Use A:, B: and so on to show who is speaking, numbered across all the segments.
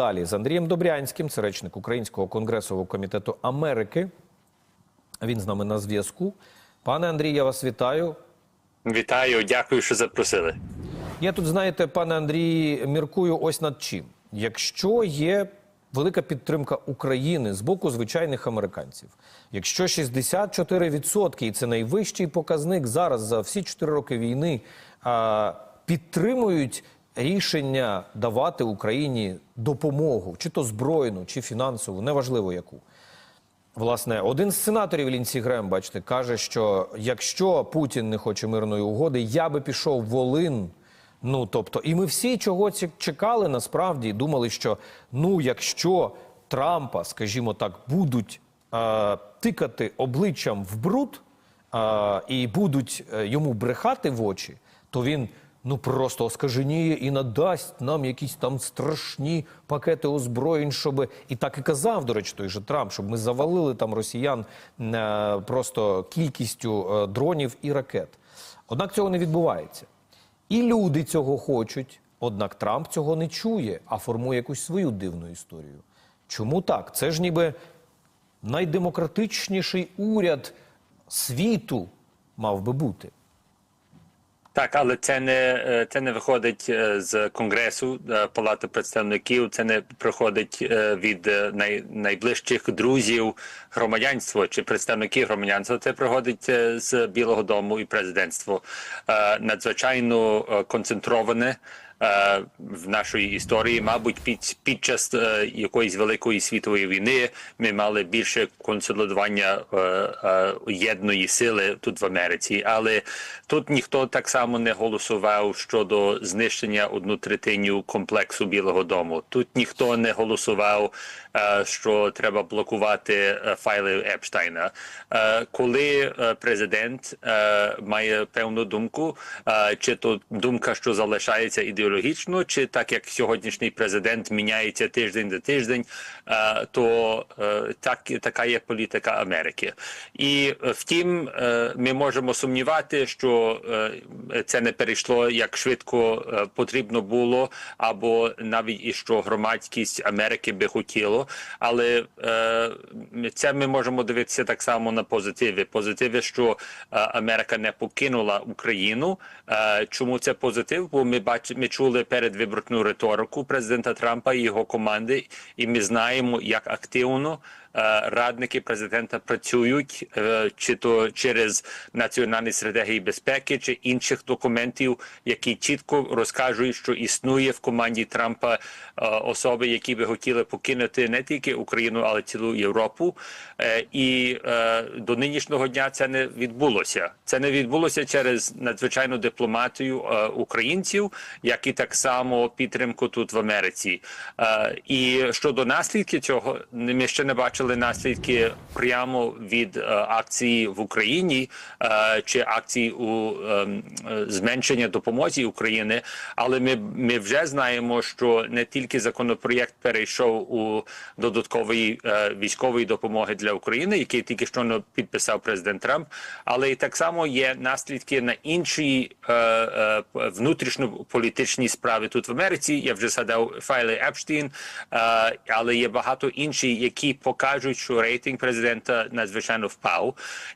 A: Далі з Андрієм Добрянським, це речник Українського конгресового комітету Америки. Він з нами на зв'язку. Пане Андрій, я вас вітаю.
B: Вітаю, дякую, що запросили.
A: Я тут, знаєте, пане Андрій, міркую ось над чим. Якщо є велика підтримка України з боку звичайних американців, якщо 64%, і це найвищий показник зараз за всі 4 роки війни, підтримують рішення давати Україні допомогу, чи то збройну, чи фінансову, неважливо яку. Власне, один з сенаторів Лінсі Грем, бачите, каже, що якщо Путін не хоче мирної угоди, я би пішов в Волин. Ну тобто, і ми всі чого чекали насправді, думали, що ну, якщо Трампа, скажімо так, будуть е, тикати обличчям в бруд е, і будуть е, йому брехати в очі, то він ну просто оскаженіє і надасть нам якісь там страшні пакети озброєнь, щоб і так і казав, до речі, той же Трамп, щоб ми завалили там росіян е, просто кількістю е, дронів і ракет. Однак цього не відбувається. І люди цього хочуть, однак Трамп цього не чує, а формує якусь свою дивну історію. Чому так? Це ж ніби найдемократичніший уряд світу мав би бути.
B: Так, але це не е, це не виходить е, з конгресу е, Палати представників. Це не приходить е, від най, найближчих друзів громадянства чи представників громадянства. Це приходить е, з Білого Дому і президентства. Надзвичайно концентроване. Е, В нашої історії, мабуть, під під час е, якоїсь великої світової війни ми мали більше консолідування е, єдної сили тут в Америці, але тут ніхто так само не голосував щодо знищення одну третиню комплексу Білого Дому. Тут ніхто не голосував, що треба блокувати файли Епштайна. Коли президент має певну думку, чи то думка, що залишається ідеологічно, чи так як сьогоднішній президент міняється тиждень до тиждень, е, то е, так така є політика Америки. І е, втім, ми можемо сумнівати, що це не перейшло як швидко потрібно було, або навіть і що громадськість Америки би хотіло. Але це ми можемо дивитися так само на позитиви. Позитиви, що Америка не покинула Україну. Чому це позитив? Бо ми бач, ми чули передвиборну риторику президента Трампа і його команди, і ми знаємо, як активно радники президента працюють е, чи то через національні стратегії безпеки, чи інших документів, які чітко розкажуть, що існує в команді Трампа е, особи, які би хотіли покинути не тільки Україну, але цілу Європу. Е, І е, до нинішнього дня це не відбулося. Це не відбулося через надзвичайну дипломатію е, українців, як і так само підтримку тут в Америці. Е, І щодо наслідків цього, ми ще не бачили наслідки прямо від е, акції в Україні е, чи акції у ем, е, зменшення допомозі України. Але ми, ми вже знаємо, що не тільки законопроєкт перейшов у додаткової е, військової допомоги для України, який тільки що підписав президент Трамп, але і так само є наслідки на інші е, е, внутрішньополітичні справи тут в Америці. Я вже згадав файли Епштін, е, але є багато інші, які покажуть, що рейтинг президента надзвичайно впав,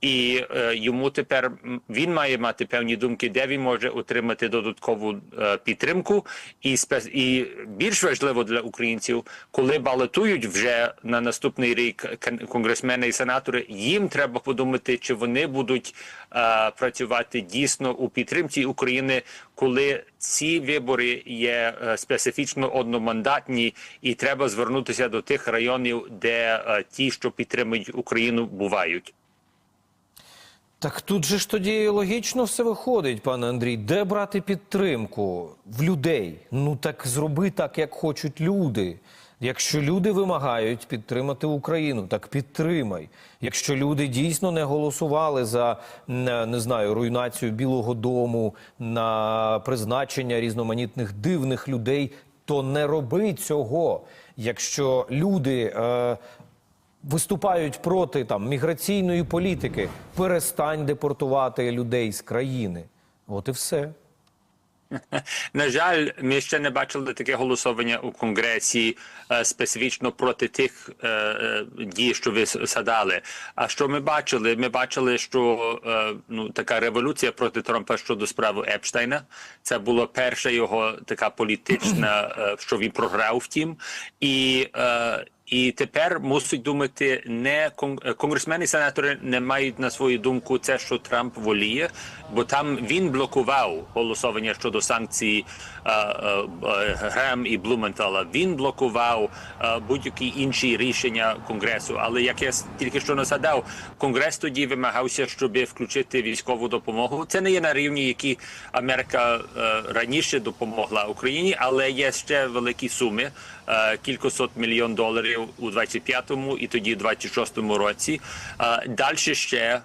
B: і е, йому тепер він має мати певні думки, де він може отримати додаткову е, підтримку, і спе- і більш важливо для українців, коли балотують вже на наступний рік кон- конгресмени і сенатори, їм треба подумати, чи вони будуть е, працювати дійсно у підтримці України, коли ці вибори є е, специфічно одномандатні, і треба звернутися до тих районів, де е, ті, що підтримують Україну, бувають.
A: Так тут же ж тоді логічно все виходить, пане Андрій. Де брати підтримку в людей? Ну так зроби так, як хочуть люди. Якщо люди вимагають підтримати Україну, так підтримай. Якщо люди дійсно не голосували за не знаю руйнацію Білого Дому, на призначення різноманітних дивних людей, то не роби цього. Якщо люди е, виступають проти там міграційної політики, перестань депортувати людей з країни. От і все.
B: На жаль, ми ще не бачили таке голосування у Конгресі е, специфічно проти тих е, е, дій, що ви с- згадали. А що ми бачили? Ми бачили, що ну така революція проти Трампа щодо справи Епштейна. Це була перша його така політична, що він програв втім, і і тепер мусить думати не е, конгресмени сенатори не мають на свою думку це, що Трамп воліє, бо там він блокував голосування щодо санкцій е, е, Грем і Блументала. Він блокував е, будь-які інші рішення конгресу. Але як я тільки що нагадав, конгрес тоді вимагався, щоб включити військову допомогу. Це не є на рівні, які Америка е, раніше допомогла Україні, але є ще великі суми е, кількасот мільйон доларів у 25-му і тоді 26-му році. Далі ще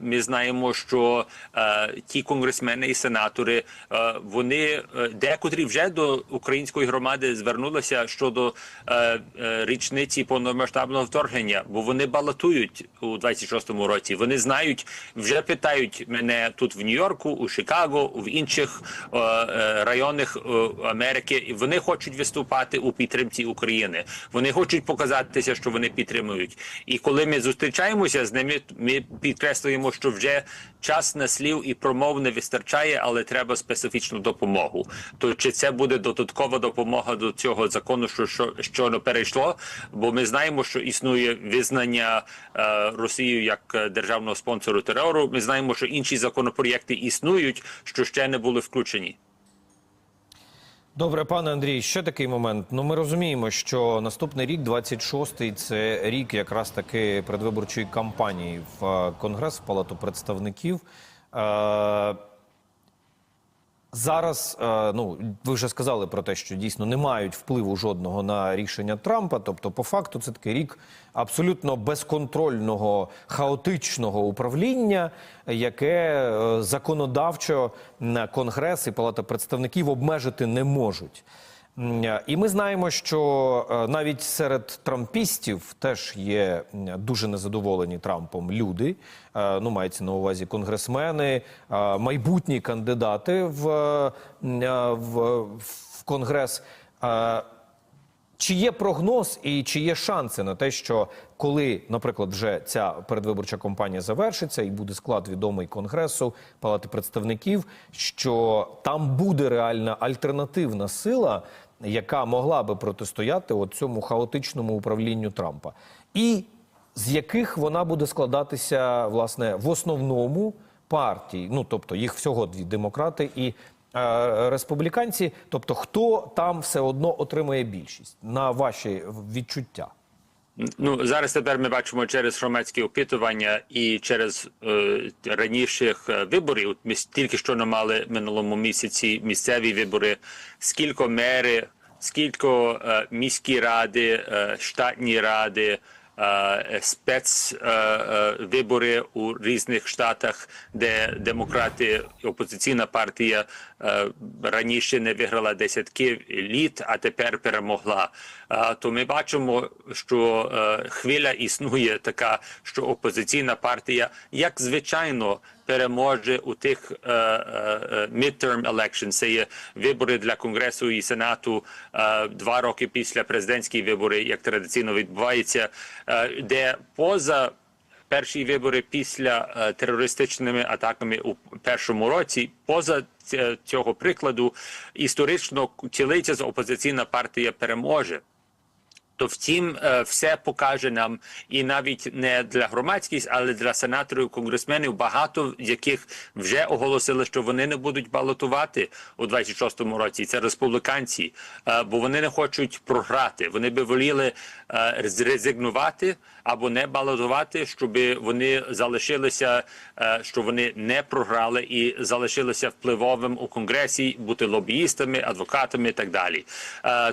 B: ми знаємо, що е, ті конгресмени і сенатори е, вони е, декотрі вже до української громади звернулися щодо е, е, річниці повномасштабного вторгнення, бо вони балотують у 26-му році. Вони знають, вже питають мене тут в Нью-Йорку, у Чикаго, в інших е, е, районах е, Америки. Вони хочуть виступати у підтримці України. Вони хочуть показатися, що вони підтримують. І коли ми зустрічаємося з ними, ми підкреслюємо, що вже час на слів і промов не вистачає, але треба специфічну допомогу. То чи це буде додаткова допомога до цього закону, що що щойно перейшло? Бо ми знаємо, що існує визнання е, Росією як е, державного спонсору терору. Ми знаємо, що інші законопроєкти існують, що ще не були включені.
A: Добре, пане Андрій, ще такий момент. Ну, ми розуміємо, що наступний рік, 26-й, це рік якраз таки предвиборчої кампанії в е, Конгрес, в Палату представників. Зараз, е, ну ви вже сказали про те, що дійсно не мають впливу жодного на рішення Трампа. Тобто, по факту, це такий рік абсолютно безконтрольного хаотичного управління, яке е, законодавчо Конгрес і Палата представників обмежити не можуть. Е, І ми знаємо, що е, навіть серед трампістів теж є дуже незадоволені Трампом люди. Е, Ну, мається на увазі конгресмени, майбутні кандидати в, в, в Конгрес. Чи є прогноз і чи є шанси на те, що коли, наприклад, вже ця передвиборча кампанія завершиться і буде склад відомий Конгресу, Палати представників, що там буде реальна альтернативна сила, яка могла би протистояти от цьому хаотичному управлінню Трампа, і з яких вона буде складатися власне в основному партії, ну тобто їх всього дві демократи і республіканці. Тобто, хто там все одно отримує більшість на ваші відчуття?
B: Ну зараз тепер ми бачимо через громадські опитування і через е, раніших е, виборів. Ми тільки що не мали минулому місяці місцеві вибори. Скільки мери, скільки е, міські ради, е, штатні ради. е, Спецвибори у різних штатах, де демократи, опозиційна партія е, раніше не виграла десятки літ, а тепер перемогла. Е, То ми бачимо, що е, хвиля існує така, що опозиційна партія, як звичайно, переможе у тих е, е, е, midterm elections, це є вибори для конгресу і сенату е, два роки після президентських вибори, як традиційно відбувається, е, де поза перші вибори після е, терористичними атаками у першому році, поза цього прикладу, історично цілиця опозиційна партія переможе. То втім, е, все покаже нам, і навіть не для громадськість, але для сенаторів, конгресменів, багато з яких вже оголосили, що вони не будуть балотувати у 26-му році. Це республіканці, е, бо вони не хочуть програти. Вони би воліли е, зрезигнувати або не балотувати, щоб вони залишилися, що вони не програли і залишилися впливовим у конгресі, бути лобіїстами, адвокатами і так далі.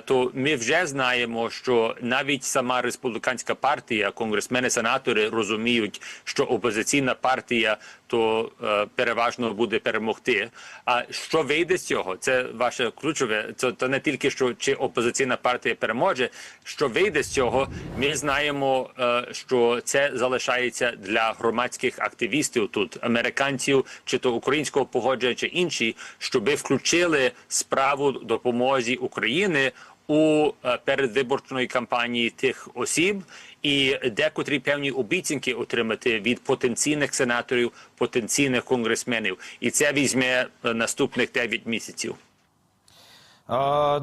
B: То ми вже знаємо, що навіть сама республіканська партія, конгресмени, сенатори розуміють, що опозиційна партія то е, переважно буде перемогти. А що вийде з цього? Це ваше ключове. Це то не тільки що чи опозиційна партія переможе. Що вийде з цього? Ми знаємо, е, що це залишається для громадських активістів тут, американців, чи то українського погодження, чи інші, щоби включили справу допомозі України у е, передвиборчої кампанії тих осіб і декотрі певні обіцянки отримати від потенційних сенаторів, потенційних конгресменів, і це візьме е, наступних 9 місяців.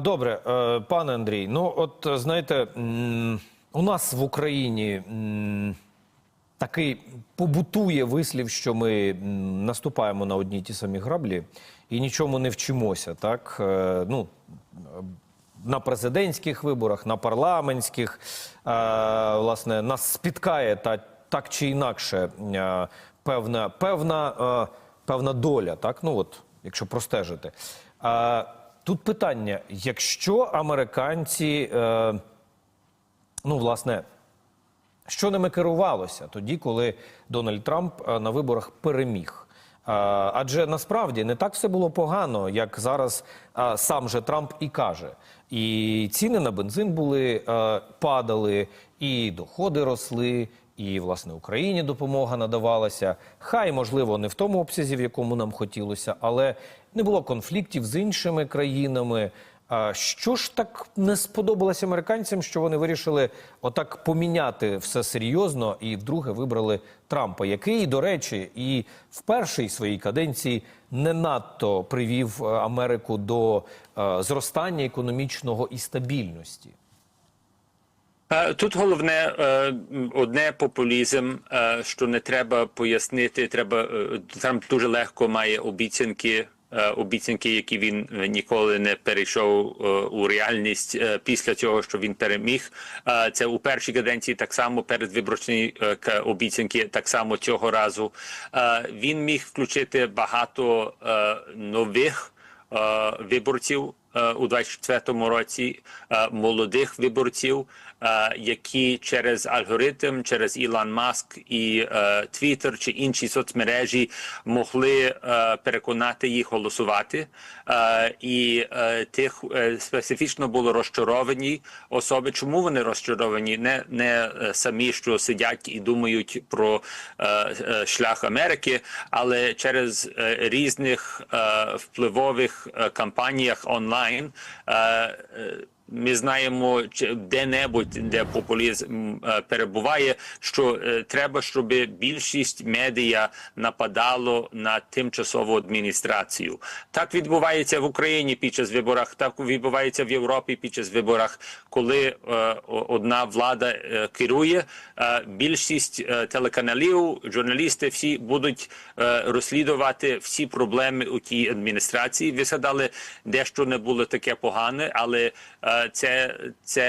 A: Добре, е, пане Андрій. Ну, от знаєте, у нас в Україні такий побутує вислів, що ми наступаємо на одні ті самі граблі і нічому не вчимося. Так, ну на президентських виборах, на парламентських, е, власне, нас спіткає та так чи інакше е, певна, певна, е, певна доля, так? Ну от, якщо простежити. Тут питання: якщо американці, ну, власне, що ними керувалося тоді, коли Дональд Трамп на виборах переміг? Адже насправді не так все було погано, як зараз сам же Трамп і каже. І ціни на бензин були е, падали, і доходи росли, і власне Україні допомога надавалася. Хай можливо не в тому обсязі, в якому нам хотілося, але не було конфліктів з іншими країнами. Що ж так не сподобалось американцям, що вони вирішили отак поміняти все серйозно і вдруге вибрали Трампа, який, до речі, і в першій своїй каденції не надто привів е, Америку до е, зростання економічного і стабільності.
B: Е, Тут головне одне популізм, що не треба пояснити. Треба Трамп дуже легко має обіцянки. Е, Обіцянки, які він е, ніколи не перейшов е, у реальність після цього, що він переміг. Це у першій каденції так само передвиборчні обіцянки, так само цього разу. Він міг включити багато нових виборців у 24-му році, молодих виборців, які через алгоритм, через Ілон Маск і Твіттер чи інші соцмережі могли е, переконати їх голосувати. Е, І е, тих е, специфічно було розчаровані особи. Чому вони розчаровані? Не, не е, самі, що сидять і думають про е, е, шлях Америки, але через е, різних е, впливових е, кампаніях онлайн. Ми знаємо, де-небудь, де популізм е, перебуває, що е, треба, щоб більшість медіа нападало на тимчасову адміністрацію. Так відбувається в Україні під час виборах, так відбувається в Європі під час виборах, коли е, одна влада керує, більшість телеканалів, журналісти всі будуть розслідувати всі проблеми у тій адміністрації. Ви згадали, дещо не було таке погане, але це, це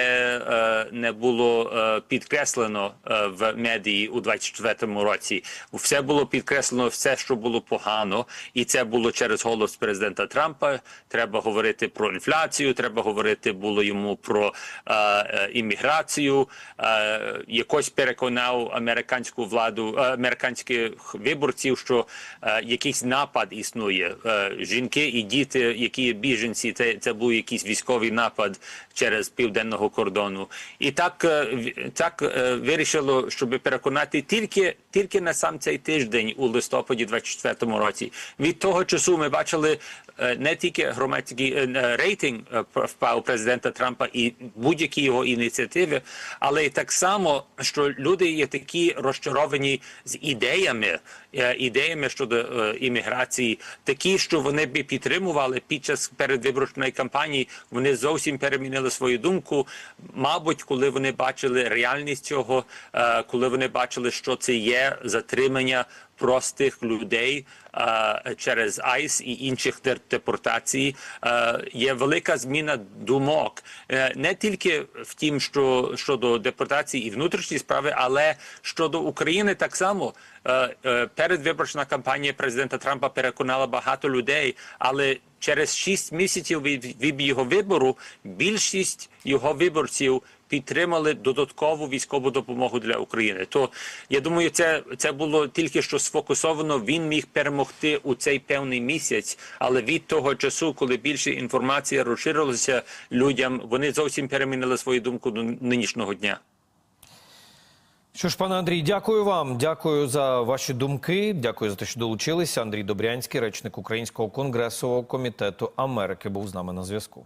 B: е, не було е, підкреслено е, в медії у 24-му році. Все було підкреслено, все, що було погано, і це було через голос президента Трампа. Треба говорити про інфляцію, треба говорити було йому про імміграцію. Якось переконав американську владу, американських виборців, що якийсь напад існує. Жінки і діти, які біженці, це, це був якийсь військовий напад через південного кордону. І так, е, так е, вирішило, щоб переконати тільки, тільки на сам цей тиждень у листопаді 24-му році. Від того часу ми бачили не тільки громадський е, е, рейтинг е, впав президента Трампа і будь-які його ініціативи, але й так само, що люди є такі розчаровані з ідеями, е, ідеями щодо е, імміграції, такі, що вони би підтримували під час передвиборчої кампанії. Вони зовсім перемінили свою думку. Мабуть, коли вони бачили реальність цього, е, коли вони бачили, що це є затримання простих людей е, через АЙС і інших депортацій, е, є велика зміна думок Е, не тільки в тім, що щодо депортації і внутрішні справи, але щодо України так само. Передвиборчна кампанія президента Трампа переконала багато людей, але через 6 місяців від його вибору більшість його виборців підтримали додаткову військову допомогу для України. То я думаю, це це було тільки що сфокусовано. Він міг перемогти у цей певний місяць, але від того часу, коли більше інформації розширилося людям, вони зовсім перемінили свою думку до нинішнього дня.
A: Що ж, пане Андрій, дякую вам. Дякую за ваші думки. Дякую за те, що долучилися. Андрій Добрянський, речник Українського конгресового комітету Америки, був з нами на зв'язку.